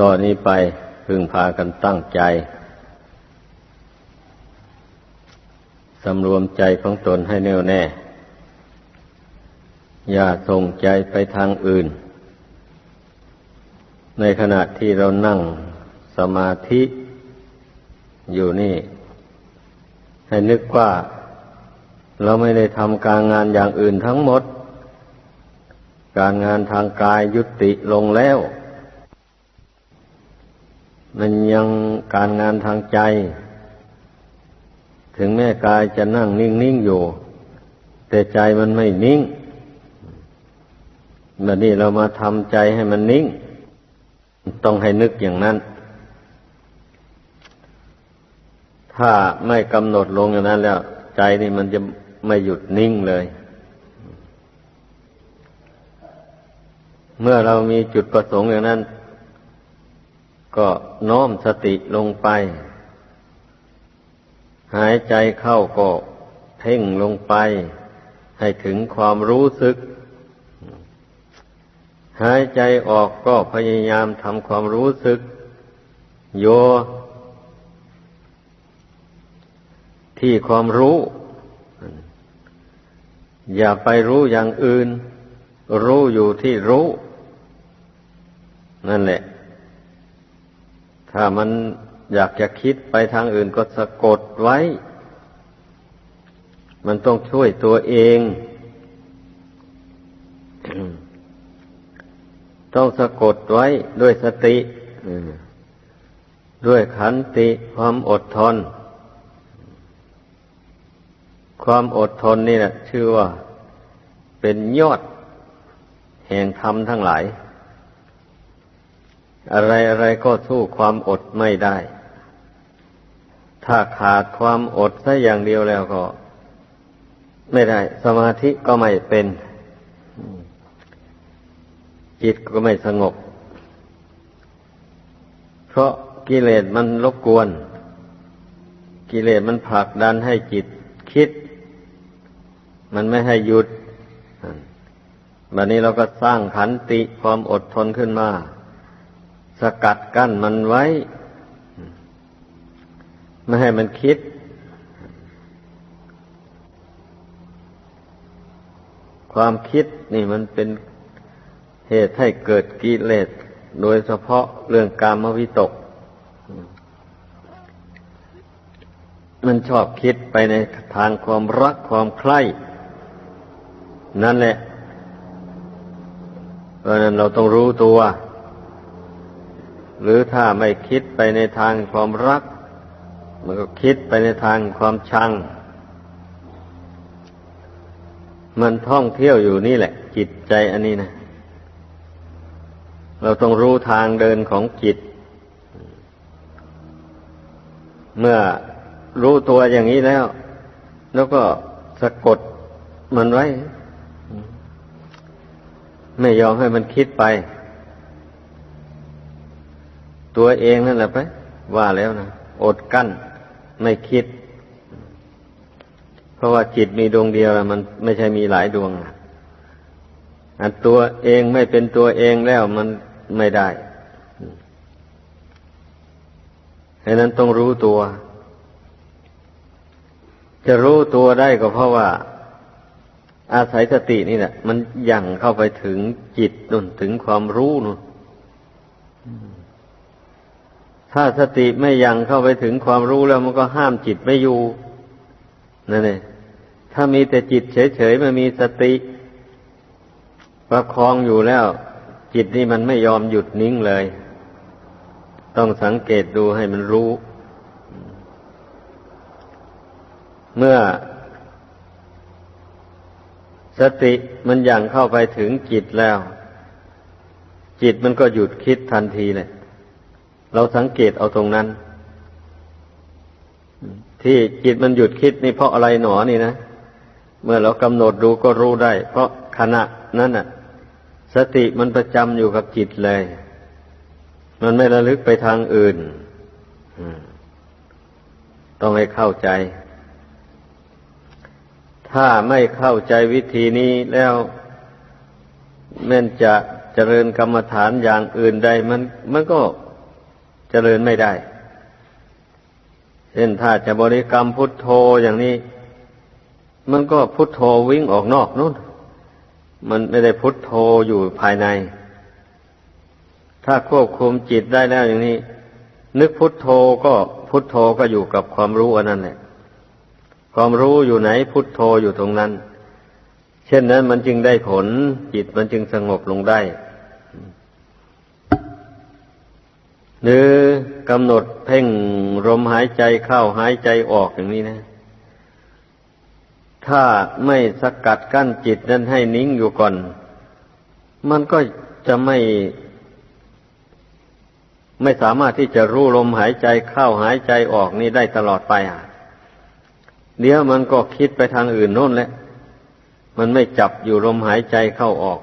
ต่อนนี้ไปพึงพากันตั้งใจสำรวมใจของตนให้แน่วแน่ อย่าส่งใจไปทางอื่น ในขณะที่เรานั่งสมาธิอยู่นี่ ให้นึกว่า เราไม่ได้ทำการงานอย่างอื่นทั้งหมด การงานทางกายยุติลงแล้ว มันยังการงานทางใจ ถึงแม้กายจะนั่งนิ่งๆอยู่ แต่ใจมันไม่นิ่งแบบนี้เรามาทำใจให้มันนิ่ง ต้องให้นึกอย่างนั้น ถ้าไม่กำหนดลงอย่างนั้น แล้ว ใจนี่มันจะไม่หยุดนิ่งเลย เมื่อเรามีจุดประสงค์อย่างนั้น ก็น้อมสติลงไป หายใจเข้าก็เพ่งลงไป ให้ถึงความรู้สึก หายใจออกก็พยายามทำความรู้สึก โย ที่ความรู้ อย่าไปรู้อย่างอื่น รู้อยู่ที่รู้ นั่นแหละ ถ้ามันอยากจะคิดไปทางอื่นก็สะกดไว้ มันต้องช่วยตัวเอง ต้องสะกดไว้ด้วยสติ ด้วยขันติความอดทน ความอดทนนี่แหละชื่อว่า เป็นยอด แห่งธรรมทั้งหลาย อะไรอะไรก็สู้ความอดไม่ได้ ถ้าขาดความอดซะอย่างเดียวแล้วก็ ไม่ได้ สมาธิก็ไม่เป็น จิตก็ไม่สงบ เพราะกิเลสมันรบกวน กิเลสมันผลักดันให้จิตคิด มันไม่ให้หยุด บัดนี้เราก็สร้างขันติความอดทนขึ้นมา สกัดกั้นมันไว้ ไม่ให้มันคิด ความคิดนี่มันเป็นเหตุให้เกิดกิเลสโดยเฉพาะเรื่องการมวิตก มันชอบคิดไปในทางความรักความใคร่ นั่นแหละ เพราะนั้นเราต้องรู้ตัว หรือถ้าไม่คิดไปในทางความรัก มันก็คิดไปในทางความชัง มันท่องเที่ยวอยู่นี่แหละ จิตใจอันนี้นะ เราต้องรู้ทางเดินของจิต เมื่อรู้ตัวอย่างนี้แล้ว แล้วก็สะกดมันไว้ ไม่ยอมให้มันคิดไป ตัวเองนั่นแหละไป ว่าแล้วนะอดกั้นไม่คิด เพราะว่าจิตมีดวงเดียวมันไม่ใช่มีหลายดวงอันตัวเองไม่เป็นตัวเองแล้วมันไม่ได้ดังนั้นต้องรู้ตัว จะรู้ตัวได้ก็เพราะว่า อาศัยสตินี่แหละมันยั่งเข้าไปถึงจิตนุ่นถึงความรู้นุ่น ถ้าสติไม่ยังเข้าไปถึงความรู้แล้วมันก็ห้ามจิตไม่อยู่นั่นเองถ้ามีแต่จิตเฉยๆไม่มีสติ ประคองอยู่แล้ว จิตนี่มันไม่ยอมหยุดนิ่งเลย ต้องสังเกตดูให้มันรู้ เมื่อ สติมันยังเข้าไปถึงจิตแล้ว จิตมันก็หยุดคิดทันทีเลย เราสังเกตเอาตรงนั้น ที่จิตมันหยุดคิดนี่เพราะอะไรหนอนี่นะ เมื่อเรากำหนดดูก็รู้ได้ เพราะขณะนั้นน่ะ สติมันประจำอยู่กับจิตเลย มันไม่ระลึกไปทางอื่นต้องให้เข้าใจ ถ้าไม่เข้าใจวิธีนี้แล้วแม้นจะเจริญกรรมฐานอย่างอื่นใดมันมันก็ เจริญไม่ได้ เช่นถ้าจะบริกรรมพุทโธอย่างนี้ มันก็พุทโธวิ่งออกนอกนู่น มันไม่ได้พุทโธอยู่ภายใน ถ้าควบคุมจิตได้แล้วอย่างนี้ นึกพุทโธก็พุทโธก็อยู่กับความรู้อันนั้นแหละ ความรู้อยู่ไหนพุทโธอยู่ตรงนั้น เช่นนั้นมันจึงได้ผลจิตมันจึงสงบลงได้ หรือกำหนดเพ่งลมหายใจเข้าหายใจออกอย่างนี้นะ ถ้าไม่สกัดกั้นจิตนั้นให้นิ่งอยู่ก่อน มันก็จะไม่ ไม่สามารถที่จะรู้ลมหายใจเข้าหายใจออกนี้ได้ตลอดไปอะเดี๋ยวมันก็คิดไปทางอื่นโน่นแหละ มันไม่จับอยู่ลมหายใจเข้าออก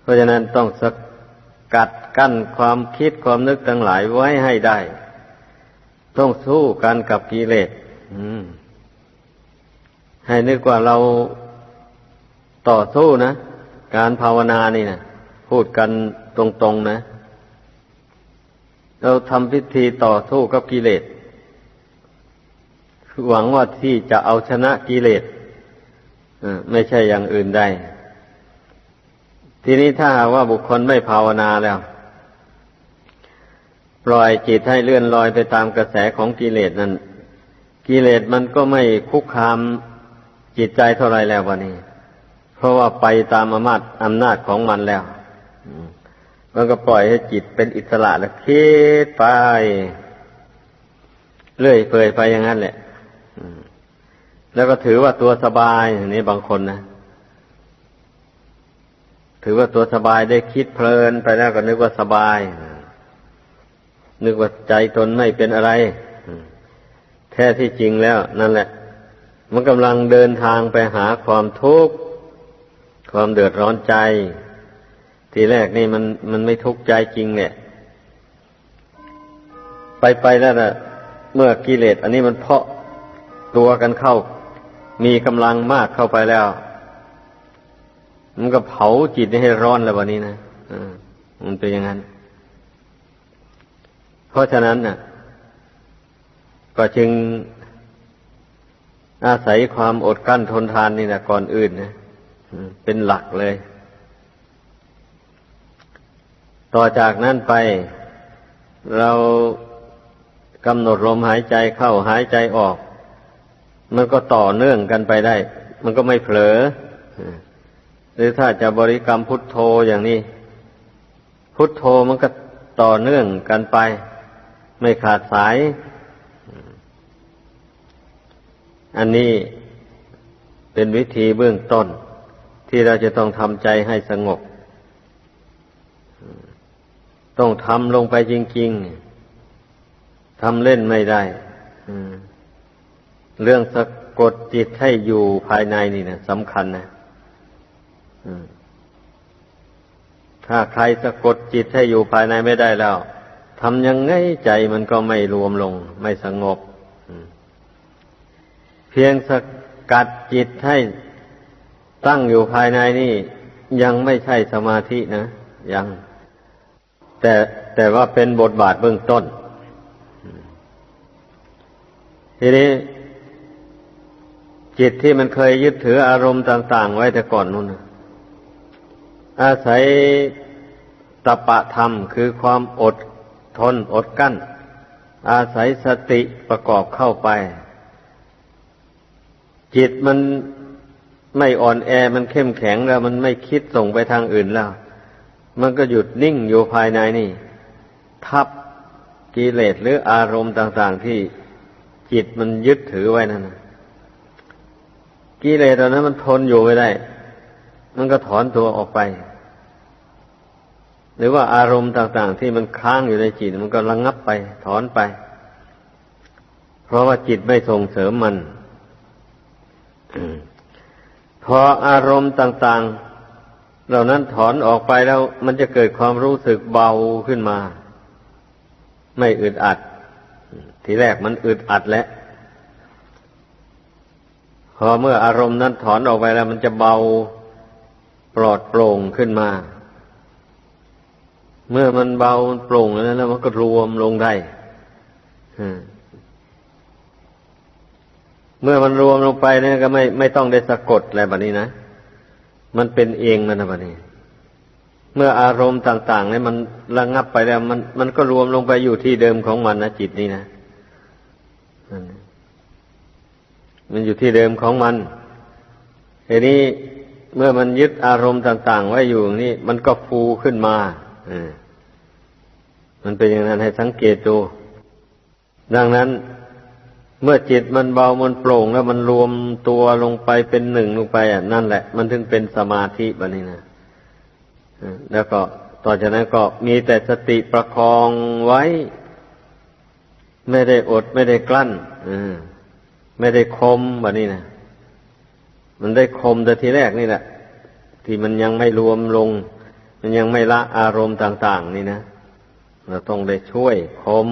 เพราะฉะนั้นต้องสกัด กั้นความคิดความนึกทั้งหลายไว้ให้ได้ ต้องสู้กันกับกิเลสให้นึกว่าเราต่อสู้นะ การภาวนานี่นะพูดกันตรงๆนะ เราทำพิธีต่อสู้กับกิเลสหวังว่าที่จะเอาชนะกิเลสไม่ใช่อย่างอื่นได้ ทีนี้ถ้าว่าบุคคลไม่ภาวนาแล้ว ปล่อยจิตให้เลื่อนลอยไปตามกระแสของกิเลสนั้นกิเลสมันก็ไม่คุกคามจิตใจเท่าไรแล้ววันนี้ เพราะว่าไปตามอำนาจอำนาจของมันแล้วมันก็ปล่อยให้จิตเป็นอิสระแล้วคิดไปเรื่อยเปื่อยไปอย่างนั้นแหละแล้วก็ถือว่าตัวสบายอย่างนี้บางคนนะถือว่าตัวสบายได้คิดเพลินไปแล้วก็นึกว่าสบาย นึกว่าใจตนไม่เป็นอะไร แท้ที่จริงแล้ว นั่นแหละ มันกำลังเดินทางไปหาความทุกข์ความเดือดร้อนใจ ทีแรกนี่มันมันไม่ทุกข์ใจจริงเนี่ยไปไปแล้วนะเมื่อกิเลสอันนี้มันเพาะตัวกันเข้า มีกำลังมากเข้าไปแล้ว มันก็เผาจิตให้ร้อนแล้ววันนี้นะมันเป็นอย่างนั้น เพราะฉะนั้นน่ะ ก็จึงอาศัยความอดกั้นทนทานนี่นะก่อนอื่นนะเป็นหลักเลย ต่อจากนั้นไป เรากำหนดลมหายใจเข้าหายใจออก มันก็ต่อเนื่องกันไปได้ มันก็ไม่เผลอ หรือถ้าจะบริกรรมพุทโธอย่างนี้ พุทโธมันก็ต่อเนื่องกันไป ไม่ขาดสาย อันนี้เป็นวิธีเบื้องต้น ที่เราจะต้องทำใจให้สงบ ต้องทำลงไปจริง ๆทำเล่นไม่ได้เรื่องสะกดจิตให้อยู่ภายในนี่นะสำคัญนะถ้าใครสะกดจิตให้อยู่ภายในไม่ได้แล้ว ทำยังไงใจมันก็ไม่รวมลง ไม่สงบ เพียงสกัดจิตให้ตั้งอยู่ภายในนี่ ยังไม่ใช่สมาธินะ ยัง แต่แต่ว่าเป็นบทบาทเบื้องต้น ทีนี้ จิตที่มันเคยยึดถืออารมณ์ต่าง ๆ ไว้แต่ก่อนนู่นนะอาศัยตปะธรรมคือความอด ทนอดกั้น อาศัยสติประกอบเข้าไป จิตมันไม่อ่อนแอมันเข้มแข็งแล้ว มันไม่คิดส่งไปทางอื่นแล้ว มันก็หยุดนิ่งอยู่ภายในนี่ ทับกิเลสหรืออารมณ์ต่าง ๆ ที่จิตมันยึดถือไว้นั่นกิเลสตอนนั้นมันทนอยู่ไม่ได้ มันก็ถอนตัวออกไป หรือว่าอารมณ์ต่างๆ ที่มันค้างอยู่ในจิตมันก็ระงงับไป ถอนไป เพราะว่าจิตไม่ส่งเสริมมัน พออารมณ์ต่างๆ เหล่านั้นถอนออกไปแล้วมันจะเกิดความรู้สึกเบาขึ้นมา ไม่อึดอัด ทีแรกมันอึดอัดแล้วพอเมื่ออารมณ์นั้นถอนออกไปแล้ว มันจะเบาปลอดโปร่งขึ้นมา เมื่อมันเบามันโปร่งแล้วแล้วมันก็รวมลงได้เมื่อมันรวมลงไปเนี่ยก็ไม่ไม่ต้องได้สะกดอะไรแบบนี้นะ มันเป็นเองมันนะแบบนี้ เมื่ออารมณ์ต่าง ๆ เนี่ยมันระงับไปแล้ว มันมันก็รวมลงไปอยู่ที่เดิมของมันนะจิตนี่นะมันอยู่ที่เดิมของมันทีนี้เมื่อมันยึดอารมณ์ต่าง ๆ ไว้อยู่นี่มันก็ฟูขึ้นมา มันเป็นอย่างนั้นให้สังเกตดู ดังนั้น เมื่อจิตมันเบามันโปร่งแล้วมันรวมตัวลงไปเป็นหนึ่งลงไป อะ นั่นแหละ มันถึงเป็นสมาธิแบบนี้นะแล้วก็ต่อจากนั้นก็มีแต่สติประคองไว้ ไม่ได้อดไม่ได้กลั้นไม่ได้คมแบบนี้นะมันได้คมแต่ทีแรกนี่แหละ ที่มันยังไม่รวมลง มันยังไม่ละอารมณ์ต่าง ๆ นี่นะเราต้องได้ช่วยคม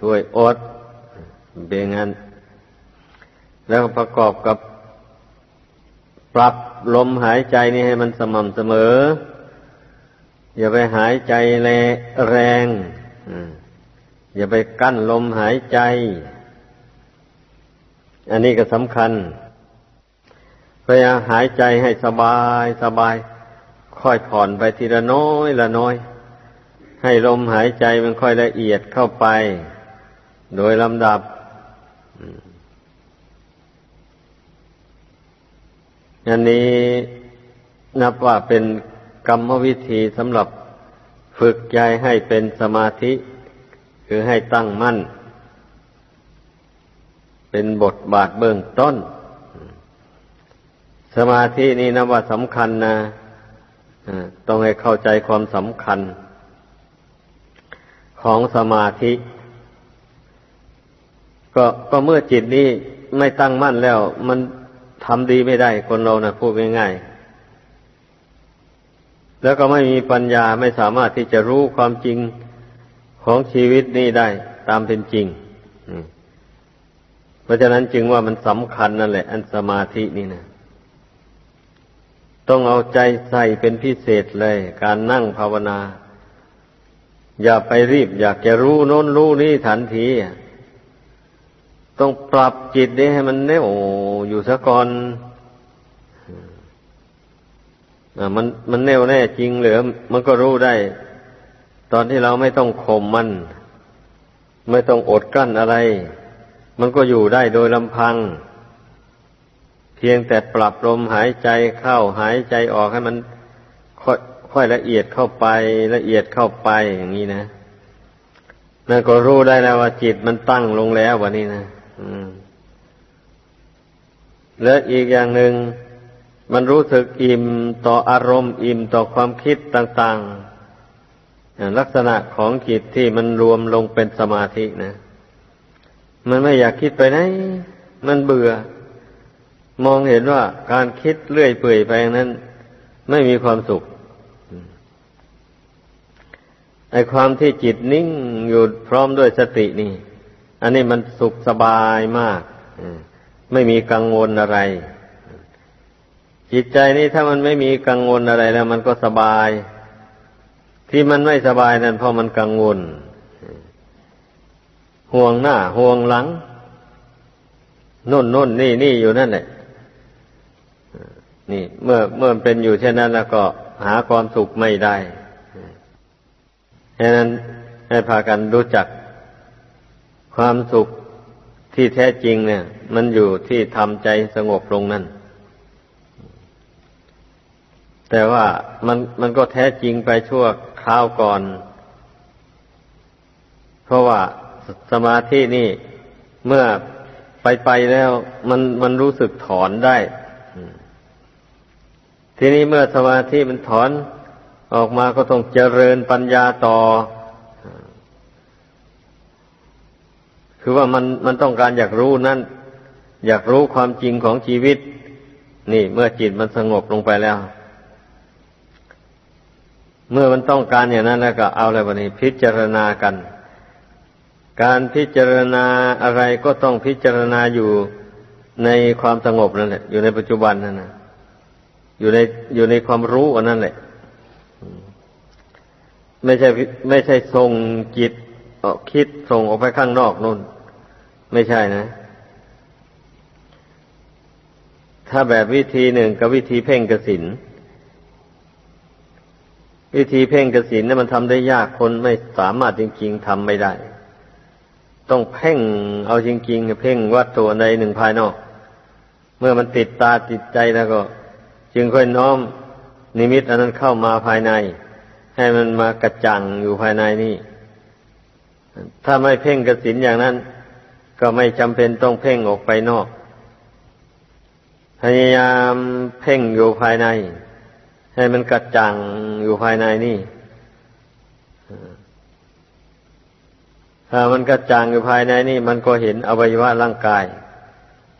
ช่วยอดเบงั้น แล้วประกอบกับ ปรับลมหายใจนี่ให้มันสม่ำเสมอ อย่าไปหายใจแรงอย่าไปกั้นลมหายใจ อันนี้ก็สำคัญพยายามหายใจให้สบายสบาย ค่อยผ่อนไปทีละน้อยละน้อย ให้ลมหายใจมันค่อยละเอียดเข้าไป โดยลำดับอันนี้นับว่าเป็นกรรมวิธีสำหรับฝึกใจให้เป็นสมาธิ คือให้ตั้งมั่น เป็นบทบาทเบื้องต้น สมาธินี่นะว่าสำคัญนะ ต้องให้เข้าใจความสำคัญ ของสมาธิ ก็ก็เมื่อจิตนี้ไม่ตั้งมั่นแล้ว มันทำดีไม่ได้คนเรานะพูดง่ายๆแล้วก็ไม่มีปัญญาไม่สามารถที่จะรู้ความจริงของชีวิตนี้ได้ตามเป็นจริงเพราะฉะนั้นจึงว่ามันสำคัญนั่นแหละ อันสมาธินี่นะ ต้องเอาใจใส่เป็นพิเศษเลย การนั่งภาวนา อย่าไปรีบ อยากจะรู้โน้นรู้นี่ทันทีต้องปรับจิตนี้ให้มันแน่วอยู่ซะก่อนมันมันแน่วแน่จริงเหรือ มันก็รู้ได้ ตอนที่เราไม่ต้องข่มมัน ไม่ต้องอดกั้นอะไร มันก็อยู่ได้โดยลำพัง เพียงแต่ปรับลมหายใจเข้าหายใจออกให้มันค่อยค่อยละเอียดเข้าไปละเอียดเข้าไปอย่างนี้นะนั่นก็รู้ได้แล้วว่าจิตมันตั้งลงแล้ววันนี้นะและอีกอย่างหนึ่งมันรู้สึกอิ่มต่ออารมณ์ อิ่มต่อความคิดต่างๆ ลักษณะของจิตที่มันรวมลงเป็นสมาธินะ มันไม่อยากคิดไปไหน มันเบื่อ มองเห็นว่าการคิดเลื่อยเปื่อยไปนั้น ไม่มีความสุขไอความที่จิตนิ่งอยู่พร้อมด้วยสตินี่ อันนี้มันสุขสบายมากไม่มีกังวลอะไร จิตใจนี่ถ้ามันไม่มีกังวลอะไรแล้ว มันก็สบาย ที่มันไม่สบายนั่นเพราะมันกังวล ห่วงหน้า ห่วงหลังน่นน่นนี่นี่อยู่นั่นแหละ นี่ เมื่อเมื่อเป็นอยู่เช่นนั้นแล้วก็หาความสุขไม่ได้ฉะนั้นให้พากันรู้จักความสุขที่แท้จริงเนี่ย มันอยู่ที่ทำใจสงบลงนั่น แต่ว่ามันมันก็แท้จริงไปชั่วคราวก่อน เพราะว่าสมาธินี่เมื่อไปไปแล้ว มันมันรู้สึกถอนได้ ทีนี้เมื่อสมาธิมันถอนออกมาก็ต้องเจริญปัญญาต่อ คือว่ามันมันต้องการอยากรู้นั่น อยากรู้ความจริงของชีวิต นี่ เมื่อจิตมันสงบลงไปแล้ว เมื่อมันต้องการอย่างนั้นแล้วก็เอาอะไรวันนี้ พิจารณากัน การพิจารณาอะไรก็ต้องพิจารณาอยู่ในความสงบนั่นแหละอยู่ในปัจจุบันนั่นนะ อยู่ในอยู่ในความรู้อันนั้นแหละไม่ใช่ไม่ใช่ส่งจิตออกคิดส่งออกไปข้างนอกนู่น ไม่ใช่นะ ถ้าแบบวิธีหนึ่งกับวิธีเพ่งกสินวิธีเพ่งกสินนี่มันทำได้ยากคนไม่สามารถจริง ๆทำไม่ได้ ต้องเพ่งเอาจริง ๆ เพ่งวัตถุในหนึ่งภายนอก เมื่อมันติดตาติดใจแล้วก็ จึงค่อยน้อมนิมิตอันนั้นเข้ามาภายใน ให้มันมากระจังอยู่ภายในนี่ ถ้าไม่เพ่งกสินอย่างนั้น ก็ไม่จำเป็นต้องเพ่งออกไปนอก พยายามเพ่งอยู่ภายใน ให้มันกระจังอยู่ภายในนี่ถ้ามันกระจ่างอยู่ภายในนี่ มันก็เห็นอวัยวะร่างกาย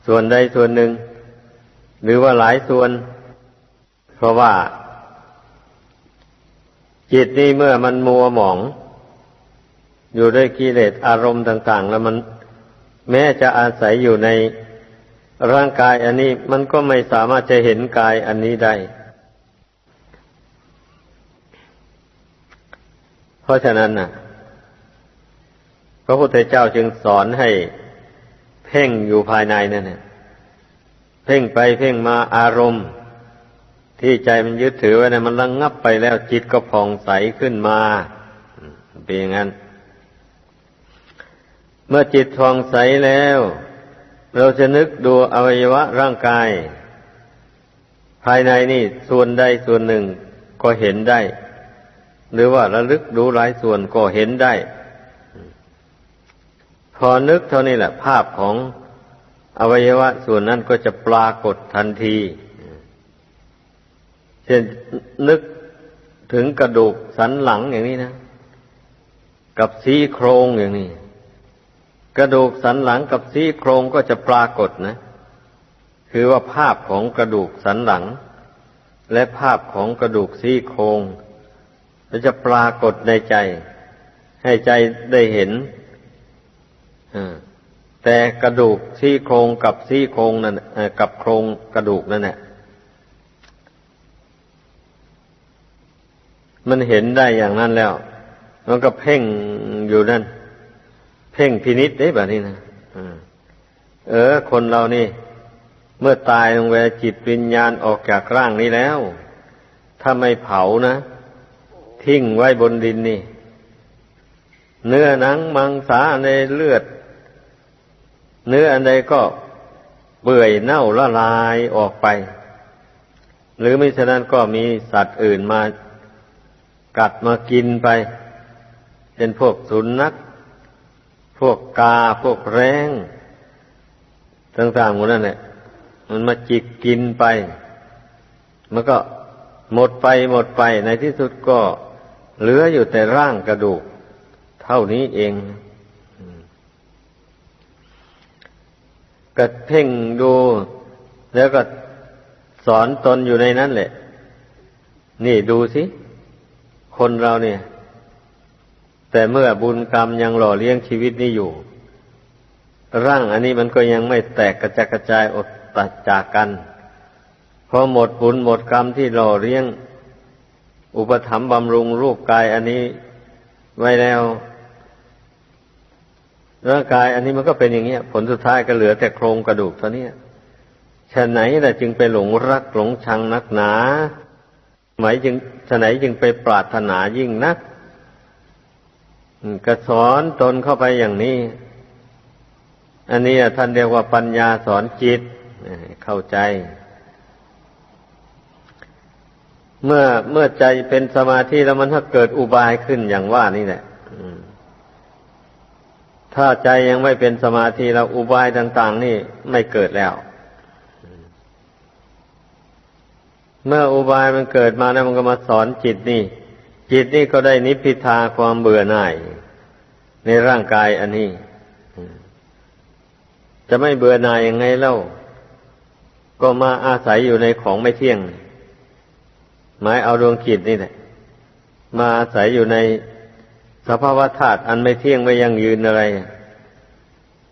ส่วนใดส่วนหนึ่ง หรือว่าหลายส่วน เพราะว่า จิตนี่เมื่อมันมัวหมอง อยู่ด้วยกิเลสอารมณ์ต่าง ๆ แล้วมันแม้จะอาศัยอยู่ในร่างกายอันนี้มันก็ไม่สามารถจะเห็นกายอันนี้ได้ เพราะฉะนั้นนะพระพุทธเจ้าจึงสอนให้เพ่งอยู่ภายในนั่นเนี่ยเพ่งไปเพ่งมาอารมณ์ ที่ใจมันยึดถือไว้นะมันระงงับไปแล้วจิตก็ผ่องใสขึ้นมาเป็นอย่างนั้น เมื่อจิตผ่องใสแล้ว เราจะนึกดูอวัยวะร่างกาย ภายในนี่ส่วนใดส่วนหนึ่งก็เห็นได้ หรือว่าระลึกดูหลายส่วนก็เห็นได้ พอนึกเท่านี้แหละ ภาพของอวัยวะส่วนนั้นก็จะปรากฏทันที เช่นนึกถึงกระดูกสันหลังอย่างนี้นะ กับซี่โครงอย่างนี้ กระดูกสันหลังกับซี่โครงก็จะปรากฏนะ คือว่าภาพของกระดูกสันหลัง และภาพของกระดูกซี่โครงจะปรากฏในใจ ให้ใจได้เห็นแต่กระดูกซี่โครงกับซี่โครงนั่นกับโครงกระดูกนั่นแหละ มันเห็นได้อย่างนั้นแล้ว มันก็เพ่งอยู่นั่น เพ่งพินิษได้แบบนี้นะเออ คนเรานี่ เมื่อตายลงไปจิตวิญญาณออกจากร่างนี้แล้ว ถ้าไม่เผานะ ทิ้งไว้บนดินนี่ เนื้อหนังมังสาในเลือด เนื้ออันใดก็เปื่อยเน่าละลายออกไป หรือไม่ฉะนั้นก็มีสัตว์อื่นมา กัดมากินไปเป็นพวกสุนัขพวกกาพวกแร้งต่างๆหมดนั่นแหละมันมาจิกกินไป มันก็หมดไปหมดไปในที่สุดก็เหลืออยู่แต่ร่างกระดูก เท่านี้เองก็เพ่งดู แล้วก็สอนตนอยู่ในนั้นแหละ นี่ดูสิ คนเราเนี่ย แต่เมื่อบุญกรรมยังหล่อเลี้ยงชีวิตนี้อยู่ ร่างอันนี้มันก็ยังไม่แตกกระจกระจายอดตัดจากกันพอหมดบุญหมดกรรมที่หล่อเลี้ยง อุปถัมภ์บำรุงรูปกายอันนี้ไว้แล้วร่างกายอันนี้มันก็เป็นอย่างเงี้ย ผลสุดท้ายก็เหลือแต่โครงกระดูกเท่านี้ฉะไหนแต่จึงไปหลงรักหลงชังนักหนา หมายจึงฉไหนจึงไปปรารถนายิ่งนักก็สอนตนเข้าไปอย่างนี้ อันนี้ท่านเรียกว่าปัญญาสอนจิตเข้าใจ เมื่อเมื่อใจเป็นสมาธิแล้วมันถ้าเกิดอุบายขึ้นอย่างว่านี่แหละถ้าใจยังไม่เป็นสมาธิแล้วอุบายต่าง ๆ นี่ไม่เกิดแล้ว เมื่ออุบายมันเกิดมาแล้วมันก็มาสอนจิตนี่ จิตนี่ก็ได้นิพพิทาความเบื่อหน่าย ในร่างกายอันนี้ จะไม่เบื่อหน่ายยังไงเล่า ก็มาอาศัยอยู่ในของไม่เที่ยง หมายเอาดวงจิตนี่แหละมาอาศัยอยู่ในสภาวะธาตุอันไม่เที่ยงไม่ยั่งยืนอะไร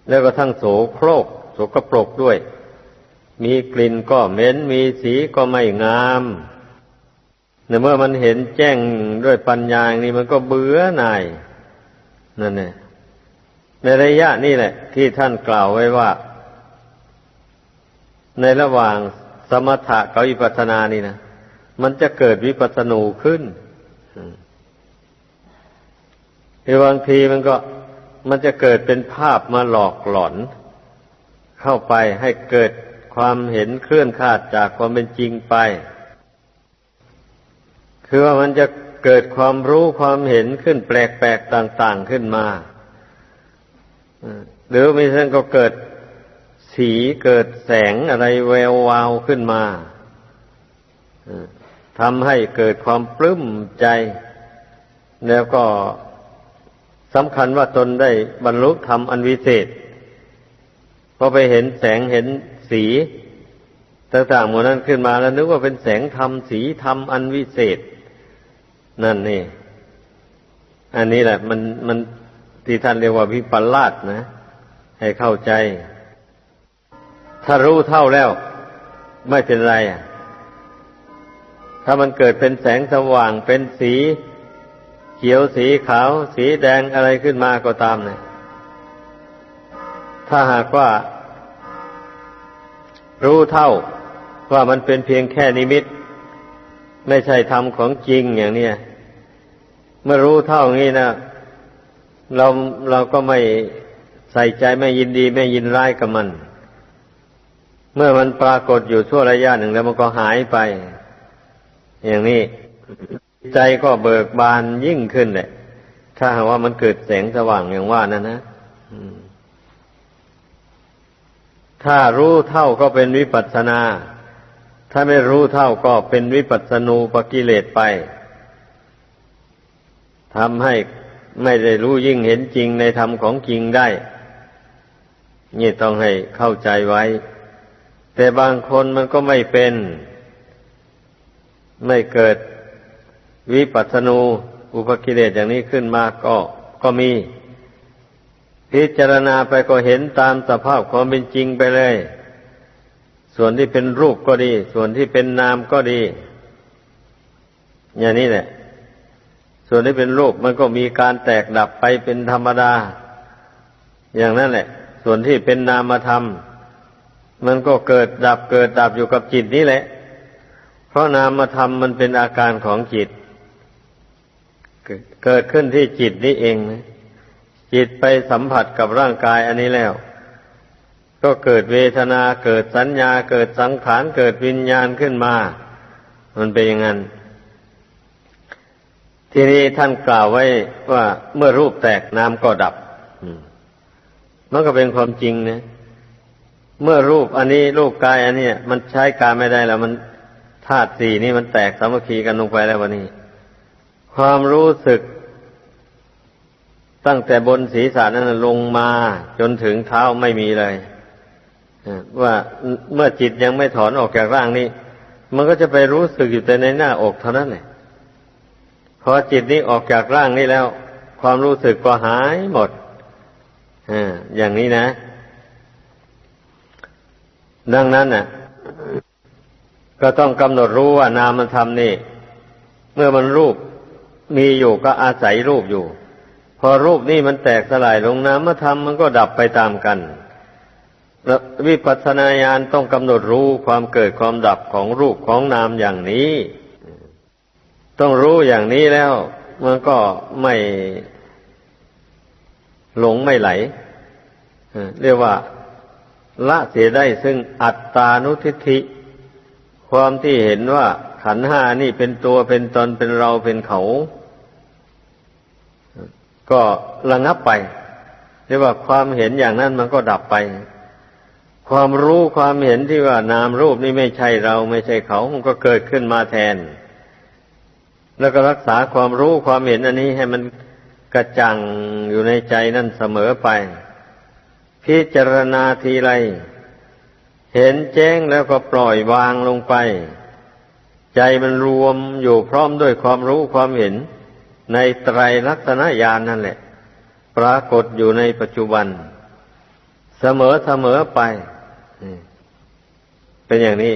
แล้วก็ทั้งโสโครกโสกระปรกด้วย มีกลิ่นก็เหม็น มีสีก็ไม่งามในเมื่อมันเห็นแจ้งด้วยปัญญาอย่างนี้มันก็เบื่อหน่ายนั่นเนี่ยในระยะนี้แหละ ที่ท่านกล่าวไว้ว่า ในระหว่างสมถะกับวิปัสสนานี่นะมันจะเกิดวิปัสสนูขึ้นคือบางทีมันก็มันจะเกิดเป็นภาพมาหลอกหลอน เข้าไปให้เกิด ความเห็นเคลื่อนคาดจากความเป็นจริงไป คือว่ามันจะเกิดความรู้ความเห็นขึ้นแปลกๆต่าง ๆขึ้นมาหรือไม่เช่นก็เกิดสีเกิดแสงอะไรแวววาวขึ้นมาทำให้เกิดความปลื้มใจ แล้วก็สำคัญว่าตนได้บรรลุธรรมอันวิเศษพอไปเห็นแสงเห็น สีต่างๆหมดนั้นขึ้นมาแล้วนึกว่าเป็นแสงธรรมสีธรรมอันวิเศษ นั่นนี่ อันนี้แหละ มันมันที่ท่านเรียกว่าวิปลาสนะ ให้เข้าใจ ถ้ารู้เท่าแล้ว ไม่เป็นไรอะถ้ามันเกิดเป็นแสงสว่างเป็นสี เขียวสีขาว สีแดงอะไรขึ้นมาก็ตามเนี่ยถ้าหากว่า รู้เท่าว่ามันเป็นเพียงแค่นิมิต ไม่ใช่ธรรมของจริงอย่างเนี้ยเมื่อรู้เท่างี้นะเราเราก็ไม่ใส่ใจไม่ยินดีไม่ยินร้ายกับมัน เมื่อมันปรากฏอยู่ชั่วระยะหนึ่งแล้วมันก็หายไป อย่างนี้ใจก็เบิกบานยิ่งขึ้นเลยถ้าหากว่ามันเกิดแสงสว่างอย่างว่านั่นนะ ถ้ารู้เท่าก็เป็นวิปัสสนา ถ้าไม่รู้เท่าก็เป็นวิปัสสนูปกิเลสไปทำให้ไม่ได้รู้ยิ่งเห็นจริงในธรรมของจริงได้นี่ต้องให้เข้าใจไว้ แต่บางคนมันก็ไม่เป็น ไม่เกิดวิปัสสนูอุปกิเลสอย่างนี้ขึ้นมาก็ก็มี พิจารณาไปก็เห็นตามสภาพความเป็นจริงไปเลย ส่วนที่เป็นรูปก็ดี ส่วนที่เป็นนามก็ดี อย่างนี้แหละ ส่วนที่เป็นรูปมันก็มีการแตกดับไปเป็นธรรมดา อย่างนั้นแหละ ส่วนที่เป็นนามธรรม มันก็เกิดดับเกิดดับอยู่กับจิตนี้แหละ เพราะนามธรรมมันเป็นอาการของจิต เกิดขึ้นที่จิตนี้เองนะ จิตไปสัมผัสกับร่างกายอันนี้แล้ว ก็เกิดเวทนาเกิดสัญญา เกิดสังขารเกิดวิญญาณขึ้นมา มันเป็นอย่างนั้น ทีนี้ท่านกล่าวไว้ว่าเมื่อรูปแตกนามก็ดับมันก็เป็นความจริงนะเมื่อรูปอันนี้รูปกายอันนี้มันใช้การไม่ได้แล้วมันธาตุสี่นี่มันแตกสามัคคีกันลงไปแล้ววันนี้ ความรู้สึก ตั้งแต่บนศีรษะนั้นลงมาจนถึงเท้าไม่มีเลยว่าเมื่อจิตยังไม่ถอนออกจากร่างนี้มันก็จะไปรู้สึกอยู่แต่ในหน้าอกเท่านั้นแหละพอจิตนี้ออกจากร่างนี้แล้ว ความรู้สึกก็หายหมดอย่างนี้นะ ดังนั้นน่ะ ก็ต้องกำหนดรู้ว่านามธรรมนี่ เมื่อมันรูปมีอยู่ก็อาศัยรูปอยู่ พอรูปนี่มันแตกสลายลงน้ำมาทำมันก็ดับไปตามกันววิปัสสนาญาณต้องกำหนดรู้ความเกิดความดับของรูปของนามอย่างนี้ ต้องรู้อย่างนี้แล้วมันก็ไม่หลงไม่ไหลเรียกว่า ละเสียได้ซึ่งอัตตานุทิฏฐิ ความที่เห็นว่าขันห้านี่เป็นตัวเป็นตนเป็นเราเป็นเขา ก็ระงับไปเรียกว่าความเห็นอย่างนั้นมันก็ดับไป ความรู้ความเห็นที่ว่านามรูปนี่ไม่ใช่เราไม่ใช่เขา มันก็เกิดขึ้นมาแทน แล้วก็รักษาความรู้ความเห็นอันนี้ให้มันกระจ่างอยู่ในใจนั่นเสมอไป พิจารณาทีไร เห็นแจ้งแล้วก็ปล่อยวางลงไป ใจมันรวมอยู่พร้อมด้วยความรู้ความเห็น ในไตรลักษณญาณนนั่นแหละ ปรากฏอยู่ในปัจจุบัน เสมอเสมอไป เป็นอย่างนี้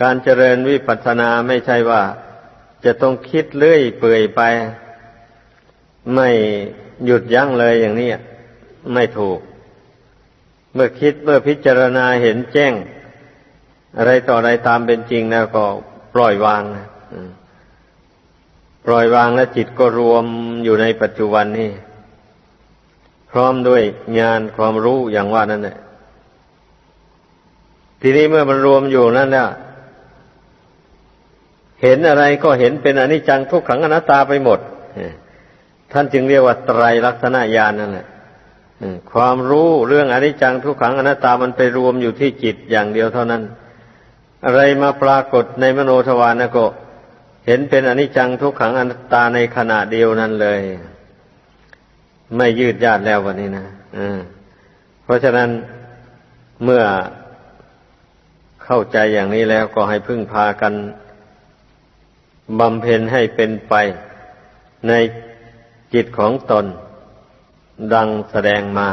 การเจริญวิปัสสนาไม่ใช่ว่า จะต้องคิดเลื่อยเปื่อยไป ไม่หยุดยั้งเลยอย่างนี้ไม่ถูก เมื่อคิดเมื่อพิจารณาเห็นแจ้ง อะไรต่ออะไรตามเป็นจริงแล้วก็ปล่อยวางนะอืม ปล่อยวางแล้วจิตก็รวมอยู่ในปัจจุบันนี่พร้อมด้วยญาณความรู้อย่างว่านั่นแหละทีนี้เมื่อมันรวมอยู่นั่นแล้วเห็นอะไรก็เห็นเป็นอนิจจังทุกขังอนัตตาไปหมดท่านจึงเรียกว่าไตรลักษณญาณนั่นแหละความรู้เรื่องอนิจจังทุกขังอนัตตามันไปรวมอยู่ที่จิตอย่างเดียวเท่านั้น อะไรมาปรากฏในมโนทวารนะก็ เห็นเป็นอนิจจังทุกขังอนัตตาในขณะเดียวนั้นเลย ไม่ยืดยาดแล้ววันนี้นะอ่าเพราะฉะนั้นเมื่อเข้าใจอย่างนี้แล้วก็ให้พึ่งพากันบำเพ็ญให้เป็นไปในจิตของตน ดังแสดงมา